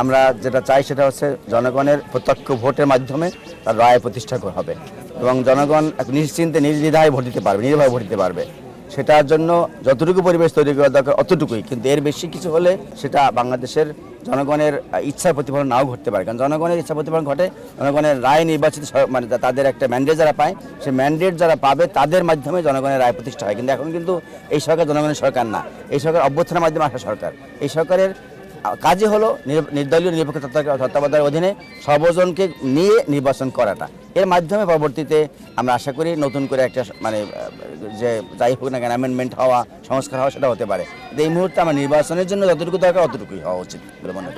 আমরা যেটা চাই সেটা হচ্ছে জনগণের প্রত্যক্ষ ভোটের মাধ্যমে তার রায় প্রতিষ্ঠা হবে। এবং জনগণ নিশ্চিন্তে নির্দ্বিধায় ভোট দিতে পারবে নির্ভয়ে ভোট দিতে পারবে। সেটার জন্য যতটুকু পরিবেশ তৈরি করা দরকার অতটুকুই। কিন্তু এর বেশি কিছু হলে সেটা বাংলাদেশের জনগণের আহ, ইচ্ছার প্রতিফলন নাও ঘটতে পারে। কারণ জনগণের ইচ্ছা প্রতিফলন ঘটে জনগণের রায় নির্বাচিত মানে তাদের একটা ম্যান্ডেট যারা পায় সেই ম্যান্ডেট যারা পাবে তাদের মাধ্যমে জনগণের রায় প্রতিষ্ঠা হয়। কিন্তু এখন কিন্তু এই সরকার জনগণের সরকার না। এই সরকার অভ্যর্থনার মাধ্যমে আসা সরকার। এই সরকারের কাজই হলো নির- নির্দলীয় নিরপেক্ষ তত্ত্বা- তত্ত্বাবধানের অধীনে সর্বজনকে নিয়ে নির্বাচন করাটা। এর মাধ্যমে পরবর্তীতে আমরা আশা করি নতুন করে একটা মানে যে যাই হোক না কেন অ্যামেন্ডমেন্ট হওয়া, সংস্কার হওয়া সেটা হতে পারে। এই মুহূর্তে আমার নির্বাচনের জন্য যতটুকু দরকার অতটুকুই হওয়া উচিত বলে মনে